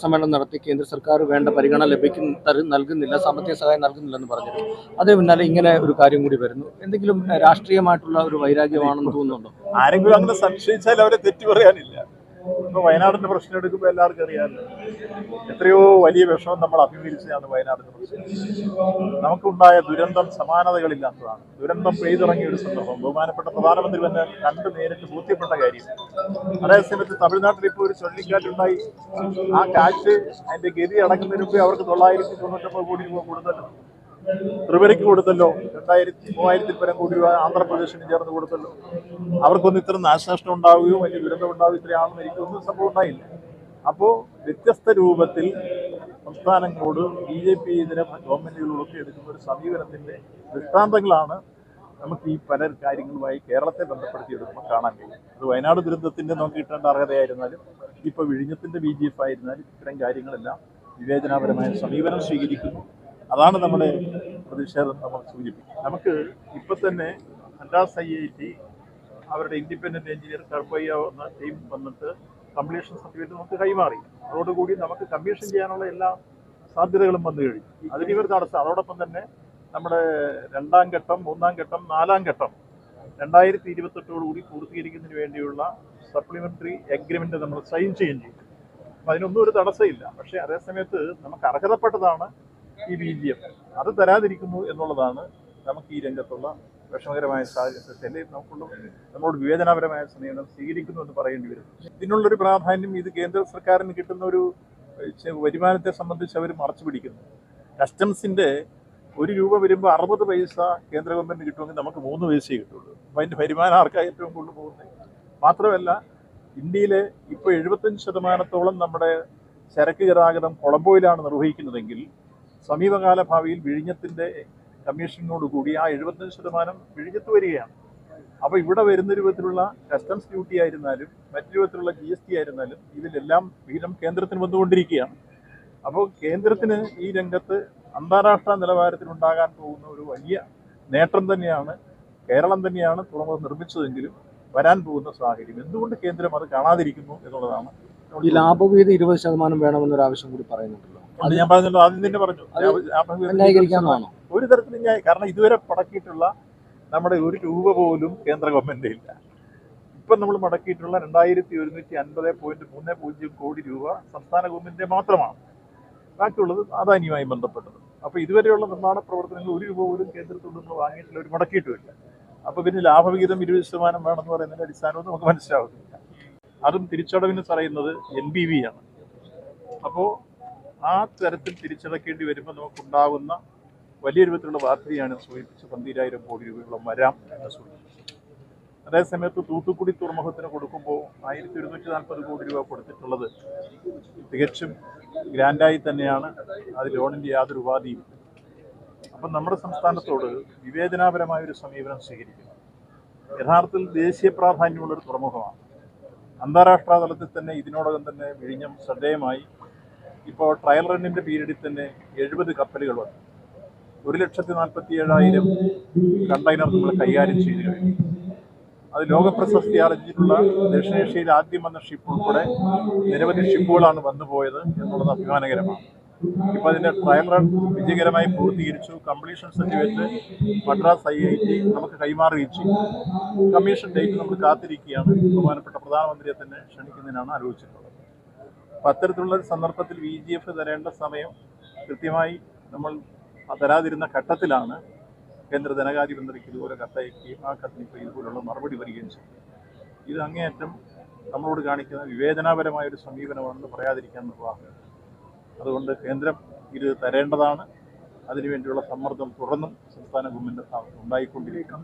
പത്രസമ്മേളനം നടത്തി കേന്ദ്ര സർക്കാർ വേണ്ട പരിഗണന ലഭിക്കുന്ന നൽകുന്നില്ല സാമ്പത്തിക സഹായം നൽകുന്നില്ലെന്ന് പറഞ്ഞിരുന്നു. അതേ പിന്നാലെ ഇങ്ങനെ ഒരു കാര്യം കൂടി വരുന്നു. എന്തെങ്കിലും രാഷ്ട്രീയമായിട്ടുള്ള ഒരു വൈരാഗ്യമാണെന്ന് തോന്നുന്നുണ്ടോ? ആരെങ്കിലും അങ്ങനെ സംശയിച്ചാൽ അവരെ തെറ്റു പറയാനില്ല ഇപ്പൊ വയനാടിന്റെ പ്രശ്നം എടുക്കുമ്പോൾ എല്ലാവർക്കും അറിയാമല്ലോ. എത്രയോ വലിയ വിഷമം നമ്മൾ അഭിമുഖീകരിച്ചതാണ് വയനാടിന്റെ പ്രശ്നം. നമുക്കുണ്ടായ ദുരന്തം സമാനതകളില്ലാത്തതാണ്. ദുരന്തം പെയ്തിറങ്ങിയ ഒരു സന്ദർഭം. ബഹുമാനപ്പെട്ട പ്രധാനമന്ത്രി തന്നെ കണ്ട് നേരിട്ട് ബോധ്യപ്പെട്ട കാര്യം. അതേസമയത്ത് തമിഴ്നാട്ടിൽ ഇപ്പോൾ ഒരു ചുഴലിക്കാറ്റുണ്ടായി. ആ കാറ്റ് അതിന്റെ ഗതി അടക്കുന്നതിന് അവർക്ക് തൊള്ളായിരത്തി തൊണ്ണൂറ്റൊമ്പത് കോടി രൂപ കൊടുത്തല്ലോ ത്രിപുരയ്ക്ക് കൊടുത്തല്ലോ. രണ്ടായിരത്തി മൂവായിരത്തിൽ പരം കോടി രൂപ ആന്ധ്രാപ്രദേശിന് ചേർന്ന് കൊടുത്തല്ലോ. അവർക്കൊന്നും ഇത്ര നാശനഷ്ടം ഉണ്ടാവുകയോ വലിയ ദുരന്തം ഉണ്ടാവുകയോ ഇത്ര ആളും ഒന്നും സംഭവം ഉണ്ടായില്ല. അപ്പോൾ വ്യത്യസ്ത രൂപത്തിൽ സംസ്ഥാനങ്ങളോട് ബി ജെ പി ഇതര ഗവൺമെന്റുകളോടൊക്കെ എടുക്കുന്ന ഒരു സമീപനത്തിന്റെ ദൃഷ്ടാന്തങ്ങളാണ് നമുക്ക് ഈ പല കാര്യങ്ങളുമായി കേരളത്തെ ബന്ധപ്പെടുത്തി എടുക്കുമ്പോൾ കാണാൻ കഴിയും. അത് വയനാട് ദുരന്തത്തിന്റെ നമുക്ക് കിട്ടേണ്ട അർഹതയായിരുന്നാലും ഇപ്പോൾ വിഴിഞ്ഞത്തിന്റെ ബി ജി എഫ് ആയിരുന്നാലും ഇത്തരം കാര്യങ്ങളെല്ലാം വിവേചനാപരമായ സമീപനം സ്വീകരിക്കുന്നു. അതാണ് നമ്മുടെ പ്രതിഷേധം നമ്മൾ സൂചിപ്പിക്കുന്നത്. നമുക്ക് ഇപ്പൊ തന്നെ മദ്രാസ് ഐ ഐ ടി അവരുടെ ഇൻഡിപെൻഡന്റ് എഞ്ചിനീയർ കർപ്പയ്യ എന്ന ടീം വന്നിട്ട് കംപ്ലീഷൻ സർട്ടിഫിക്കറ്റ് നമുക്ക് കൈമാറി. അതോടുകൂടി നമുക്ക് കമ്മീഷൻ ചെയ്യാനുള്ള എല്ലാ സാധ്യതകളും വന്നു കഴിഞ്ഞു. അതിന് ഇവർ തടസ്സം. അതോടൊപ്പം തന്നെ നമ്മുടെ രണ്ടാം ഘട്ടം മൂന്നാം ഘട്ടം നാലാം ഘട്ടം രണ്ടായിരത്തി ഇരുപത്തെട്ടോടുകൂടി പൂർത്തീകരിക്കുന്നതിന് വേണ്ടിയുള്ള സപ്ലിമെന്ററി എഗ്രിമെന്റ് നമ്മൾ സൈൻ ചെയ്യുകയും ചെയ്തു. അപ്പം അതിനൊന്നും ഒരു തടസ്സമില്ല. പക്ഷേ അതേസമയത്ത് നമുക്ക് അർഹതപ്പെട്ടതാണ് ഈ ബി ജി എഫ് അത് തരാതിരിക്കുന്നു എന്നുള്ളതാണ് നമുക്ക് ഈ രംഗത്തുള്ള വിഷമകരമായ സാഹചര്യത്തിൽ നമുക്കുള്ള നമ്മളോട് വിവേചനാപരമായ സമീപനം സ്വീകരിക്കുന്നു എന്ന് പറയേണ്ടി വരും. ഇതിനുള്ളൊരു പ്രാധാന്യം ഇത് കേന്ദ്ര സർക്കാരിന് കിട്ടുന്ന ഒരു വരുമാനത്തെ സംബന്ധിച്ച് അവർ മറച്ചു പിടിക്കുന്നു. കസ്റ്റംസിന്റെ ഒരു രൂപ വരുമ്പോൾ അറുപത് പൈസ കേന്ദ്ര ഗവൺമെന്റ് കിട്ടുമെങ്കിൽ നമുക്ക് മൂന്ന് പൈസയെ കിട്ടുള്ളൂ. അപ്പോൾ അതിന്റെ വരുമാനം ആർക്കാണ് ഏറ്റവും കൂടുതൽ പോകുന്നത്? മാത്രമല്ല ഇന്ത്യയിലെ ഇപ്പോൾ എഴുപത്തഞ്ച് ശതമാനത്തോളം നമ്മുടെ ചരക്ക് ഗതാഗതം കൊളംബോയിലാണ് നിർവഹിക്കുന്നതെങ്കിൽ സമീപകാല ഭാവിയിൽ വിഴിഞ്ഞത്തിന്റെ കമ്മീഷനോടുകൂടി ആ എഴുപത്തഞ്ച് ശതമാനം വിഴിഞ്ഞത്ത് വരികയാണ്. അപ്പോൾ ഇവിടെ വരുന്ന രൂപത്തിലുള്ള കസ്റ്റംസ് ഡ്യൂട്ടി ആയിരുന്നാലും മറ്റു രൂപത്തിലുള്ള ജി എസ് ടി ആയിരുന്നാലും ഇതിലെല്ലാം വിഹിതം കേന്ദ്രത്തിന് വന്നുകൊണ്ടിരിക്കുകയാണ്. അപ്പോൾ കേന്ദ്രത്തിന് ഈ രംഗത്ത് അന്താരാഷ്ട്ര നിലവാരത്തിലുണ്ടാകാൻ പോകുന്ന ഒരു വലിയ നേട്ടം തന്നെയാണ് കേരളം തന്നെയാണ് തുറമുഖം നിർമ്മിച്ചതെങ്കിലും വരാൻ പോകുന്ന സാഹചര്യം. എന്തുകൊണ്ട് കേന്ദ്രം അത് കാണാതിരിക്കുന്നു എന്നുള്ളതാണ് ഈ ലാഭവിഹിതം ഇരുപത് ശതമാനം വേണമെന്നൊരു ആവശ്യം കൂടി പറയുന്നുണ്ടല്ലോ. അത് ഞാൻ പറഞ്ഞല്ലോ ആദ്യം തന്നെ പറഞ്ഞു. ഒരു തരത്തിലും ഞാൻ കാരണം ഇതുവരെ പടക്കിയിട്ടുള്ള നമ്മുടെ ഒരു രൂപ പോലും കേന്ദ്ര ഗവൺമെന്റ് ഇല്ല. ഇപ്പം നമ്മൾ മടക്കിയിട്ടുള്ള രണ്ടായിരത്തി ഒരുന്നൂറ്റി അൻപത് പോയിന്റ് മൂന്ന് പൂജ്യം കോടി രൂപ സംസ്ഥാന ഗവൺമെന്റിന്റെ മാത്രമാണ്. ബാക്കിയുള്ളത് അദാനിയുമായി ബന്ധപ്പെട്ടത്. അപ്പോൾ ഇതുവരെയുള്ള നിർമ്മാണ പ്രവർത്തനങ്ങൾ ഒരു രൂപ പോലും കേന്ദ്രത്തിൽ നിന്ന് വാങ്ങിയിട്ടില്ല ഒരു മടക്കിയിട്ടുമില്ല അപ്പൊ പിന്നെ ലാഭവിഹിതം ഇരുപത് ശതമാനം വേണമെന്ന് പറയുന്നതിന്റെ അടിസ്ഥാനവും നമുക്ക് മനസ്സിലാവുന്നില്ല. അതും തിരിച്ചടവിന് പറയുന്നത് എൻ ബി വി ആണ്. അപ്പോൾ ആ തരത്തിൽ തിരിച്ചടക്കേണ്ടി വരുമ്പോൾ നമുക്കുണ്ടാകുന്ന വലിയ രൂപത്തിലുള്ള ബാധ്യതയാണ് സൂചിപ്പിച്ച് പന്തിരായിരം കോടി രൂപയോളം വരാം എന്ന് സൂചിപ്പിച്ചു. അതേസമയത്ത് തൂത്തുക്കുടി തുറമുഖത്തിന് കൊടുക്കുമ്പോൾ ആയിരത്തി ഒരുന്നൂറ്റി നാൽപ്പത് കോടി രൂപ കൊടുത്തിട്ടുള്ളത് തികച്ചും ഗ്രാൻഡായി തന്നെയാണ്. അത് ലോണിന്റെ യാതൊരു ഉപാധിയും അപ്പം നമ്മുടെ സംസ്ഥാനത്തോട് വിവേചനാപരമായ ഒരു സമീപനം സ്വീകരിക്കുന്നു. യഥാർത്ഥത്തിൽ ദേശീയ പ്രാധാന്യമുള്ളൊരു തുറമുഖമാണ്. അന്താരാഷ്ട്ര തലത്തിൽ തന്നെ ഇതിനോടകം തന്നെ വിഴിഞ്ഞം ശ്രദ്ധേയമായി ഇപ്പോൾ ട്രയൽ റണ്ണിന്റെ പീരീഡിൽ തന്നെ എഴുപത് കപ്പലുകൾ വന്നു ഒരു ലക്ഷത്തി നാൽപ്പത്തി ഏഴായിരം കണ്ടെയ്നർ നമ്മൾ കൈകാര്യം ചെയ്തു കഴിഞ്ഞു. അത് ലോക പ്രശസ്തി ആർജിച്ചിട്ടുള്ള ദക്ഷിണേഷ്യയിൽ ആദ്യം വന്ന ഷിപ്പ് ഉൾപ്പെടെ നിരവധി ഷിപ്പുകളാണ് വന്നുപോയത് എന്നുള്ളത് അഭിമാനകരമാണ്. ഇപ്പോൾ അതിന്റെ ട്രയൽ റൺ വിജയകരമായി പൂർത്തീകരിച്ചു. Completion certificate Madras I I T നമുക്ക് കൈമാറുകയും ചെയ്യും കമ്മീഷൻ ഡേറ്റ് നമ്മൾ കാത്തിരിക്കുകയാണ്. ബഹുമാനപ്പെട്ട പ്രധാനമന്ത്രിയെ തന്നെ ക്ഷണിക്കുന്നതിനാണ് ആലോചിച്ചിട്ടുള്ളത്. അപ്പൊ അത്തരത്തിലുള്ള ഒരു സന്ദർഭത്തിൽ വി ജി എഫ് തരേണ്ട സമയം കൃത്യമായി നമ്മൾ തരാതിരുന്ന ഘട്ടത്തിലാണ് കേന്ദ്ര ധനകാര്യമന്ത്രിക്ക് ഇതുപോലെ കത്തയക്കുകയും ആ കത്തിന് ഇപ്പോൾ ഇതുപോലുള്ള മറുപടി വരികയും ചെയ്തു. ഇത് അങ്ങേയറ്റം നമ്മളോട് കാണിക്കുന്ന വിവേചനാപരമായ ഒരു സമീപനമാണെന്ന് പറയാതിരിക്കാൻ നിർവാഹം. അതുകൊണ്ട് കേന്ദ്രം ഇത് തരേണ്ടതാണ്. അതിനുവേണ്ടിയുള്ള സമ്മർദ്ദം തുടർന്നും സംസ്ഥാന ഗവൺമെന്റ് ഉണ്ടായിക്കൊണ്ടിരിക്കണം